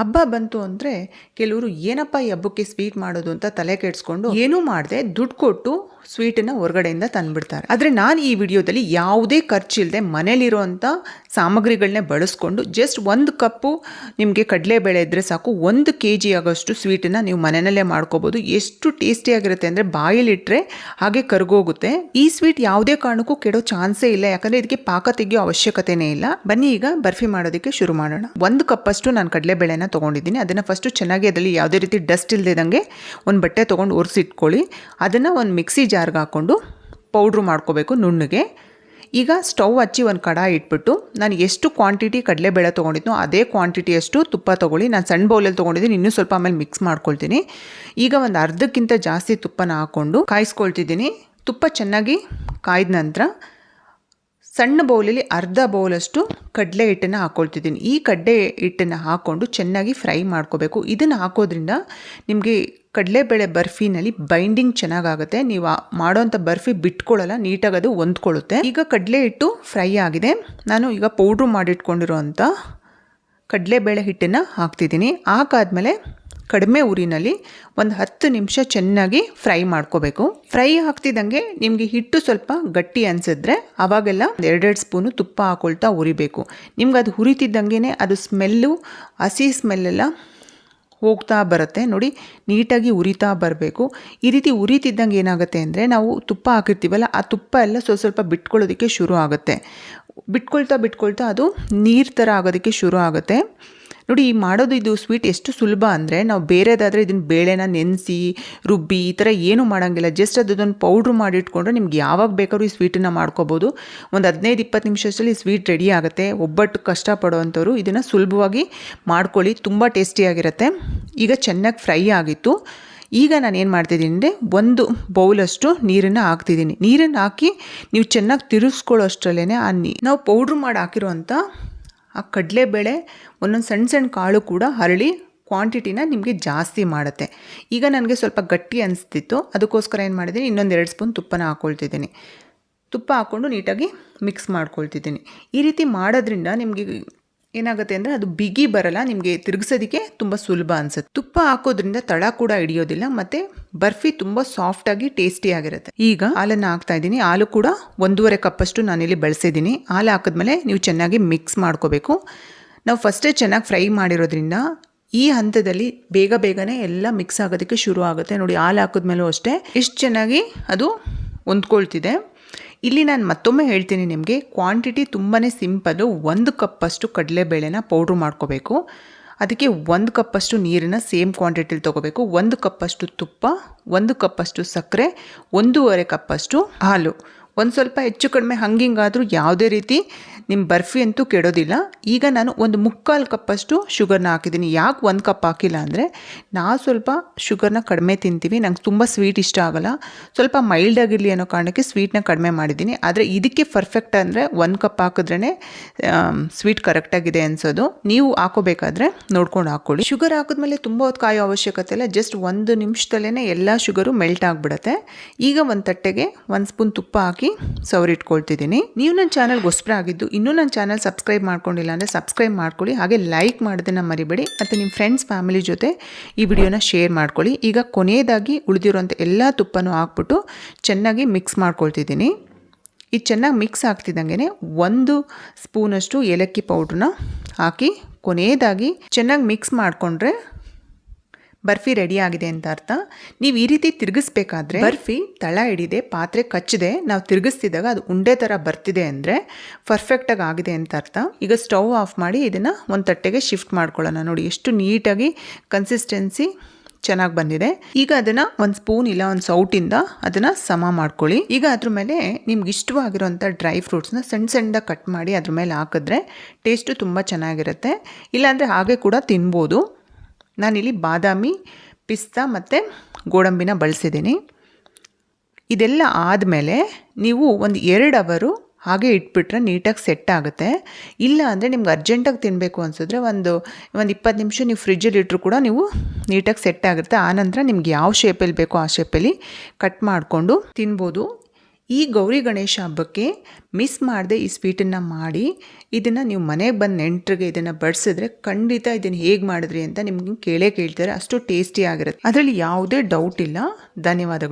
ಹಬ್ಬ ಬಂತು ಅಂದರೆ ಕೆಲವರು ಏನಪ್ಪ ಈ ಹಬ್ಬಕ್ಕೆ ಸ್ವೀಟ್ ಮಾಡೋದು ಅಂತ ತಲೆ ಕೆಡಿಸ್ಕೊಂಡು ಏನೂ ಮಾಡದೆ ದುಡ್ಡು ಕೊಟ್ಟು ಸ್ವೀಟನ್ನು ಹೊರಗಡೆಯಿಂದ ತಂದುಬಿಡ್ತಾರೆ. ಆದರೆ ನಾನು ಈ ವಿಡಿಯೋದಲ್ಲಿ ಯಾವುದೇ ಖರ್ಚಿಲ್ಲದೆ ಮನೇಲಿರುವಂಥ ಸಾಮಗ್ರಿಗಳನ್ನೇ ಬಳಸ್ಕೊಂಡು ಜಸ್ಟ್ ಒಂದು ಕಪ್ಪು ನಿಮಗೆ ಕಡಲೆಬೇಳೆ ಇದ್ದರೆ ಸಾಕು, ಒಂದು ಕೆ ಜಿ ಆಗೋಷ್ಟು ಸ್ವೀಟನ್ನು ನೀವು ಮನೆಯಲ್ಲೇ ಮಾಡ್ಕೋಬೋದು. ಎಷ್ಟು ಟೇಸ್ಟಿಯಾಗಿರುತ್ತೆ ಅಂದರೆ ಬಾಯಲ್ಲಿಟ್ಟರೆ ಹಾಗೆ ಕರ್ಗೋಗುತ್ತೆ. ಈ ಸ್ವೀಟ್ ಯಾವುದೇ ಕಾರಣಕ್ಕೂ ಕೆಡೋ ಚಾನ್ಸೇ ಇಲ್ಲ, ಯಾಕಂದರೆ ಇದಕ್ಕೆ ಪಾಕ ತೆಗೆಯೋ ಅವಶ್ಯಕತೆನೇ ಇಲ್ಲ. ಬನ್ನಿ ಈಗ ಬರ್ಫಿ ಮಾಡೋದಕ್ಕೆ ಶುರು ಮಾಡೋಣ. ಒಂದು ಕಪ್ಪಷ್ಟು ನಾನು ಕಡಲೆಬೇಳೆನ ತೊಗೊಂಡಿದ್ದೀನಿ. ಅದನ್ನು ಫಸ್ಟು ಚೆನ್ನಾಗಿ ಅದರಲ್ಲಿ ಯಾವುದೇ ರೀತಿ ಡಸ್ಟ್ ಇಲ್ಲದಂಗೆ ಒಂದು ಬಟ್ಟೆ ತೊಗೊಂಡು ಒರೆಸಿಟ್ಕೊಳ್ಳಿ. ಅದನ್ನು ಒಂದು ಮಿಕ್ಸಿ ಜಾರ್ಗೆ ಹಾಕ್ಕೊಂಡು ಪೌಡ್ರು ಮಾಡ್ಕೋಬೇಕು ನುಣ್ಣಗೆ. ಈಗ ಸ್ಟವ್ ಹಚ್ಚಿ ಒಂದು ಕಡಾಯಿ ಇಟ್ಬಿಟ್ಟು ನಾನು ಎಷ್ಟು ಕ್ವಾಂಟಿಟಿ ಕಡಲೆಬೇಳೆ ತೊಗೊಂಡಿದ್ನೋ ಅದೇ ಕ್ವಾಂಟಿಟಿಯಷ್ಟು ತುಪ್ಪ ತೊಗೊಳ್ಳಿ. ನಾನು ಸಣ್ಣ ಬೌಲಲ್ಲಿ ತೊಗೊಂಡಿದ್ದೀನಿ, ಇನ್ನೂ ಸ್ವಲ್ಪ ಆಮೇಲೆ ಮಿಕ್ಸ್ ಮಾಡ್ಕೊಳ್ತೀನಿ. ಈಗ ಒಂದು ಅರ್ಧಕ್ಕಿಂತ ಜಾಸ್ತಿ ತುಪ್ಪನ ಹಾಕ್ಕೊಂಡು ಕಾಯಿಸ್ಕೊಳ್ತಿದ್ದೀನಿ. ತುಪ್ಪ ಚೆನ್ನಾಗಿ ಕಾಯ್ದ ನಂತರ ಸಣ್ಣ ಬೌಲಲ್ಲಿ ಅರ್ಧ ಬೌಲಷ್ಟು ಕಡಲೆ ಹಿಟ್ಟನ್ನು ಹಾಕ್ಕೊಳ್ತಿದ್ದೀನಿ ಈ ಕಡಲೆ ಹಿಟ್ಟನ್ನು ಹಾಕ್ಕೊಂಡು ಚೆನ್ನಾಗಿ ಫ್ರೈ ಮಾಡ್ಕೋಬೇಕು. ಇದನ್ನು ಹಾಕೋದ್ರಿಂದ ನಿಮಗೆ ಕಡಲೆಬೇಳೆ ಬರ್ಫಿನಲ್ಲಿ ಬೈಂಡಿಂಗ್ ಚೆನ್ನಾಗಾಗುತ್ತೆ. ನೀವು ಮಾಡೋವಂಥ ಬರ್ಫಿ ಬಿಟ್ಕೊಳ್ಳಲ್ಲ ನೀಟಾಗಿ ಅದು ಹೊಂದ್ಕೊಳ್ಳುತ್ತೆ. ಈಗ ಕಡಲೆ ಹಿಟ್ಟು ಫ್ರೈ ಆಗಿದೆ. ನಾನು ಈಗ ಪೌಡ್ರು ಮಾಡಿಟ್ಕೊಂಡಿರುವಂಥ ಕಡಲೆಬೇಳೆ ಹಿಟ್ಟನ್ನು ಹಾಕ್ತಿದ್ದೀನಿ. ಹಾಕಾದ್ಮೇಲೆ ಕಡಿಮೆ ಉರಿನಲ್ಲಿ ಒಂದು ಹತ್ತು ನಿಮಿಷ ಚೆನ್ನಾಗಿ ಫ್ರೈ ಮಾಡ್ಕೋಬೇಕು. ಫ್ರೈ ಹಾಕ್ತಿದ್ದಂಗೆ ನಿಮಗೆ ಹಿಟ್ಟು ಸ್ವಲ್ಪ ಗಟ್ಟಿ ಅನಿಸಿದ್ರೆ ಆವಾಗೆಲ್ಲ ಎರಡೆರಡು ಸ್ಪೂನು ತುಪ್ಪ ಹಾಕೊಳ್ತಾ ಉರಿಬೇಕು ನಿಮ್ಗೆ ಅದು ಹುರಿತಿದ್ದಂಗೆ ಅದು ಸ್ಮೆಲ್ಲು, ಹಸಿ ಸ್ಮೆಲ್ಲೆಲ್ಲ ಹೋಗ್ತಾ ಬರುತ್ತೆ. ನೋಡಿ, ನೀಟಾಗಿ ಉರಿತಾ ಬರಬೇಕು. ಈ ರೀತಿ ಉರಿತಿದ್ದಂಗೆ ಏನಾಗುತ್ತೆ ಅಂದರೆ, ನಾವು ತುಪ್ಪ ಹಾಕಿರ್ತೀವಲ್ಲ, ಆ ತುಪ್ಪ ಎಲ್ಲ ಸ್ವಲ್ಪ ಸ್ವಲ್ಪ ಬಿಟ್ಕೊಳ್ಳೋದಕ್ಕೆ ಶುರು ಆಗುತ್ತೆ. ಬಿಟ್ಕೊಳ್ತಾ ಬಿಟ್ಕೊಳ್ತಾ ಅದು ನೀರು ಥರ ಆಗೋದಕ್ಕೆ ಶುರು ಆಗುತ್ತೆ. ನೋಡಿ, ಈ ಮಾಡೋದು ಇದು ಸ್ವೀಟ್ ಎಷ್ಟು ಸುಲಭ ಅಂದರೆ ನಾವು ಬೇರೆದಾದರೆ ಇದನ್ನು ಬೇಳೆನ ನೆನೆಸಿ, ರುಬ್ಬಿ, ಈ ಥರ ಏನೂ ಮಾಡೋಂಗಿಲ್ಲ. ಜಸ್ಟ್ ಅದೊಂದು ಪೌಡ್ರ್ ಮಾಡಿಟ್ಕೊಂಡ್ರೆ ನಿಮ್ಗೆ ಯಾವಾಗ ಬೇಕಾದ್ರೂ ಈ ಸ್ವೀಟನ್ನು ಮಾಡ್ಕೋಬೋದು. ಒಂದು ಹದಿನೈದು, ಇಪ್ಪತ್ತು ನಿಮಿಷದಲ್ಲಿ ಸ್ವೀಟ್ ರೆಡಿ ಆಗುತ್ತೆ. ಒಬ್ಬಟ್ಟು ಕಷ್ಟಪಡೋವಂಥವ್ರು ಇದನ್ನು ಸುಲಭವಾಗಿ ಮಾಡ್ಕೊಳ್ಳಿ, ತುಂಬ ಟೇಸ್ಟಿಯಾಗಿರುತ್ತೆ ಈಗ ಚೆನ್ನಾಗಿ ಫ್ರೈ ಆಗಿತ್ತು. ಈಗ ನಾನು ಏನು ಮಾಡ್ತಿದ್ದೀನಿ ಅಂದರೆ ಒಂದು ಬೌಲಷ್ಟು ನೀರನ್ನು ಹಾಕ್ತಿದ್ದೀನಿ. ನೀರನ್ನು ಹಾಕಿ ನೀವು ಚೆನ್ನಾಗಿ ತಿರುಗಿಸ್ಕೊಳ್ಳೋ ಅಷ್ಟರಲ್ಲೇ ಆ ನೀ ನಾವು ಪೌಡ್ರ್ ಮಾಡಿ ಹಾಕಿರುವಂಥ ಆ ಕಡಲೆಬೇಳೆ ಒಂದೊಂದು ಸಣ್ಣ ಸಣ್ಣ ಕಾಳು ಕೂಡ ಹರಳಿ ಕ್ವಾಂಟಿಟಿನ ನಿಮಗೆ ಜಾಸ್ತಿ ಮಾಡುತ್ತೆ. ಈಗ ನನಗೆ ಸ್ವಲ್ಪ ಗಟ್ಟಿ ಅನಿಸ್ತಿತ್ತು. ಅದಕ್ಕೋಸ್ಕರ ಏನು ಮಾಡಿದ್ದೀನಿ, ಇನ್ನೊಂದು ಎರಡು ಸ್ಪೂನ್ ತುಪ್ಪನ ಹಾಕ್ಕೊಳ್ತಿದ್ದೀನಿ ತುಪ್ಪ ಹಾಕ್ಕೊಂಡು ನೀಟಾಗಿ ಮಿಕ್ಸ್ ಮಾಡ್ಕೊಳ್ತಿದ್ದೀನಿ. ಈ ರೀತಿ ಮಾಡೋದ್ರಿಂದ ನಿಮಗೆ ಏನಾಗುತ್ತೆ ಅಂದರೆ ಅದು ಬಿಗಿ ಬರಲ್ಲ, ನಿಮಗೆ ತಿರುಗಿಸೋದಕ್ಕೆ ತುಂಬ ಸುಲಭ ಅನಿಸುತ್ತೆ. ತುಪ್ಪ ಹಾಕೋದ್ರಿಂದ ತಳ ಕೂಡ ಹಿಡಿಯೋದಿಲ್ಲ, ಮತ್ತು ಬರ್ಫಿ ತುಂಬ ಸಾಫ್ಟಾಗಿ ಟೇಸ್ಟಿಯಾಗಿರುತ್ತೆ ಈಗ ಹಾಲನ್ನು ಹಾಕ್ತಾ ಇದ್ದೀನಿ. ಹಾಲು ಕೂಡ ಒಂದೂವರೆ ಕಪ್ಪಷ್ಟು ನಾನಿಲ್ಲಿ ಬಳಸಿದ್ದೀನಿ. ಹಾಲು ಹಾಕಿದ್ಮೇಲೆ ನೀವು ಚೆನ್ನಾಗಿ ಮಿಕ್ಸ್ ಮಾಡ್ಕೋಬೇಕು. ನಾವು ಫಸ್ಟೇ ಚೆನ್ನಾಗಿ ಫ್ರೈ ಮಾಡಿರೋದ್ರಿಂದ ಈ ಹಂತದಲ್ಲಿ ಬೇಗ ಬೇಗನೆ ಎಲ್ಲ ಮಿಕ್ಸ್ ಆಗೋದಕ್ಕೆ ಶುರು ಆಗುತ್ತೆ ನೋಡಿ, ಹಾಲು ಹಾಕಿದ್ಮೇಲೂ ಅಷ್ಟೇ. ಎಷ್ಟು ಚೆನ್ನಾಗಿ ಅದು ಹೊಂದ್ಕೊಳ್ತಿದೆ. ಇಲ್ಲಿ ನಾನು ಮತ್ತೊಮ್ಮೆ ಹೇಳ್ತೀನಿ ನಿಮಗೆ ಕ್ವಾಂಟಿಟಿ ತುಂಬಾ ಸಿಂಪಲ್ಲು ಒಂದು ಕಪ್ಪಷ್ಟು ಕಡಲೆಬೇಳೆನ ಪೌಡ್ರ್ ಮಾಡ್ಕೋಬೇಕು. ಅದಕ್ಕೆ ಒಂದು ಕಪ್ಪಷ್ಟು ನೀರನ್ನು ಸೇಮ್ ಕ್ವಾಂಟಿಟಿಲಿ ತೊಗೋಬೇಕು. ಒಂದು ಕಪ್ಪಷ್ಟು ತುಪ್ಪ, ಒಂದು ಕಪ್ಪಷ್ಟು ಸಕ್ಕರೆ, ಒಂದೂವರೆ ಕಪ್ಪಷ್ಟು ಹಾಲು. ಒಂದು ಸ್ವಲ್ಪ ಹೆಚ್ಚು ಕಡಿಮೆ ಹಂಗಿಂಗಾದರೂ ಯಾವುದೇ ರೀತಿ ನಿಮ್ಮ ಬರ್ಫಿ ಅಂತೂ ಕೆಡೋದಿಲ್ಲ. ಈಗ ನಾನು ಒಂದು ಮುಕ್ಕಾಲು ಕಪ್ಪಷ್ಟು ಶುಗರ್ನ ಹಾಕಿದ್ದೀನಿ. ಯಾಕೆ ಒಂದು ಕಪ್ ಹಾಕಿಲ್ಲ ಅಂದರೆ ನಾವು ಸ್ವಲ್ಪ ಶುಗರ್ನ ಕಡಿಮೆ ತಿಂತೀವಿ. ನಂಗೆ ತುಂಬ ಸ್ವೀಟ್ ಇಷ್ಟ ಆಗೋಲ್ಲ. ಸ್ವಲ್ಪ ಮೈಲ್ಡ್ ಆಗಿರಲಿ ಅನ್ನೋ ಕಾರಣಕ್ಕೆ ಸ್ವೀಟ್ನ ಕಡಿಮೆ ಮಾಡಿದ್ದೀನಿ. ಆದರೆ ಇದಕ್ಕೆ ಪರ್ಫೆಕ್ಟ್ ಅಂದರೆ ಒಂದು ಕಪ್ ಹಾಕಿದ್ರೇ ಸ್ವೀಟ್ ಕರೆಕ್ಟಾಗಿದೆ ಅನ್ಸೋದು. ನೀವು ಹಾಕೋಬೇಕಾದ್ರೆ ನೋಡ್ಕೊಂಡು ಹಾಕ್ಕೊಳ್ಳಿ. ಶುಗರ್ ಹಾಕಿದ್ಮೇಲೆ ತುಂಬ ಹೊತ್ತು ಕಾಯೋ ಅವಶ್ಯಕತೆ ಇಲ್ಲ. ಜಸ್ಟ್ ಒಂದು ನಿಮಿಷದಲ್ಲೇ ಎಲ್ಲ ಶುಗರು ಮೆಲ್ಟ್ ಆಗಿಬಿಡುತ್ತೆ. ಈಗ ಒಂದು ತಟ್ಟೆಗೆ ಒಂದು ಸ್ಪೂನ್ ತುಪ್ಪ ಹಾಕಿ ಸವರಿಟ್ಕೊಳ್ತಿದ್ದೀನಿ. ನೀವು ನನ್ನ ಚಾನಲ್ಗೆ ಹೊಸಬ್ರ ಆಗಿದ್ದು ಇನ್ನೂ ನನ್ನ ಚಾನಲ್ ಸಬ್ಸ್ಕ್ರೈಬ್ ಮಾಡ್ಕೊಂಡಿಲ್ಲ ಅಂದರೆ ಸಬ್ಸ್ಕ್ರೈಬ್ ಮಾಡ್ಕೊಳ್ಳಿ, ಹಾಗೆ ಲೈಕ್ ಮಾಡೋದನ್ನು ಮರಿಬೇಡಿ, ಮತ್ತು ನಿಮ್ಮ ಫ್ರೆಂಡ್ಸ್, ಫ್ಯಾಮಿಲಿ ಜೊತೆ ಈ ವಿಡಿಯೋನ ಶೇರ್ ಮಾಡ್ಕೊಳ್ಳಿ. ಈಗ ಕೊನೆಯದಾಗಿ ಉಳಿದಿರೋಂಥ ಎಲ್ಲ ತುಪ್ಪನೂ ಹಾಕ್ಬಿಟ್ಟು ಚೆನ್ನಾಗಿ ಮಿಕ್ಸ್ ಮಾಡ್ಕೊಳ್ತಿದ್ದೀನಿ. ಇದು ಚೆನ್ನಾಗಿ ಮಿಕ್ಸ್ ಆಗ್ತಿದ್ದಂಗೆ ಒಂದು ಸ್ಪೂನಷ್ಟು ಏಲಕ್ಕಿ ಪೌಡ್ರನ್ನ ಹಾಕಿ ಕೊನೆಯದಾಗಿ ಚೆನ್ನಾಗಿ ಮಿಕ್ಸ್ ಮಾಡಿಕೊಂಡ್ರೆ ಬರ್ಫಿ ರೆಡಿ ಆಗಿದೆ ಅಂತ ಅರ್ಥ. ನೀವು ಈ ರೀತಿ ತಿರುಗಿಸ್ಬೇಕಾದ್ರೆ ಬರ್ಫಿ ತಳ ಹಿಡಿದೆ ಪಾತ್ರೆ ಕಚ್ಚಿದೆ ನಾವು ತಿರುಗಿಸ್ತಿದ್ದಾಗ ಅದು ಉಂಡೆ ಥರ ಬರ್ತಿದೆ ಅಂದರೆ ಪರ್ಫೆಕ್ಟಾಗಿ ಆಗಿದೆ ಅಂತ ಅರ್ಥ. ಈಗ ಸ್ಟವ್ ಆಫ್ ಮಾಡಿ ಇದನ್ನು ಒಂದು ತಟ್ಟೆಗೆ ಶಿಫ್ಟ್ ಮಾಡ್ಕೊಳ್ಳೋಣ. ನೋಡಿ ಎಷ್ಟು ನೀಟಾಗಿ ಕನ್ಸಿಸ್ಟೆನ್ಸಿ ಚೆನ್ನಾಗಿ ಬಂದಿದೆ. ಈಗ ಅದನ್ನು ಒಂದು ಸ್ಪೂನ್ ಇಲ್ಲ ಒಂದು ಸೌಟಿಂದ ಅದನ್ನು ಸಮ ಮಾಡ್ಕೊಳ್ಳಿ. ಈಗ ಅದ್ರ ಮೇಲೆ ನಿಮ್ಗೆ ಇಷ್ಟವಾಗಿರೋಂಥ ಡ್ರೈ ಫ್ರೂಟ್ಸ್ನ ಸಣ್ಣ ಸಣ್ಣದಾಗಿ ಕಟ್ ಮಾಡಿ ಅದ್ರ ಮೇಲೆ ಹಾಕಿದ್ರೆ ಟೇಸ್ಟು ತುಂಬ ಚೆನ್ನಾಗಿರುತ್ತೆ. ಇಲ್ಲಾಂದರೆ ಹಾಗೆ ಕೂಡ ತಿನ್ಬೋದು. ನಾನಿಲ್ಲಿ ಬಾದಾಮಿ, ಪಿಸ್ತಾ ಮತ್ತು ಗೋಡಂಬಿನ ಬಳಸಿದ್ದೀನಿ. ಇದೆಲ್ಲ ಆದಮೇಲೆ ನೀವು ಒಂದು ಎರಡು ಅವರು ಹಾಗೆ ಇಟ್ಬಿಟ್ರೆ ನೀಟಾಗಿ ಸೆಟ್ ಆಗುತ್ತೆ. ಇಲ್ಲ ಅಂದರೆ ನಿಮ್ಗೆ ಅರ್ಜೆಂಟಾಗಿ ತಿನ್ನಬೇಕು ಅನಿಸಿದ್ರೆ ಒಂದು ಒಂದು ಇಪ್ಪತ್ತು ನಿಮಿಷ ನೀವು ಫ್ರಿಜ್ಜಲ್ಲಿ ಇಟ್ಟರು ಕೂಡ ನೀವು ನೀಟಾಗಿ ಸೆಟ್ ಆಗುತ್ತೆ. ಆನಂತರ ನಿಮ್ಗೆ ಯಾವ ಶೇಪಲ್ಲಿ ಬೇಕೋ ಆ ಶೇಪಲ್ಲಿ ಕಟ್ ಮಾಡಿಕೊಂಡು ತಿನ್ಬೋದು. ಈ ಗೌರಿ ಗಣೇಶ ಹಬ್ಬಕ್ಕೆ ಮಿಸ್ ಮಾಡದೆ ಈ ಸ್ವೀಟನ್ನು ಮಾಡಿ ಇದನ್ನು ನೀವು ಮನೆಗೆ ಬಂದು ನೆಂಟರಿಗೆ ಇದನ್ನು ಬಡಿಸಿದ್ರೆ ಖಂಡಿತ ಇದನ್ನು ಹೇಗೆ ಮಾಡಿದ್ರಿ ಅಂತ ನಿಮ್ಗೆ ಕೇಳೇ ಕೇಳ್ತಾರೆ. ಅಷ್ಟು ಟೇಸ್ಟಿ ಆಗಿರುತ್ತೆ. ಅದರಲ್ಲಿ ಯಾವುದೇ ಡೌಟ್ ಇಲ್ಲ. ಧನ್ಯವಾದಗಳು.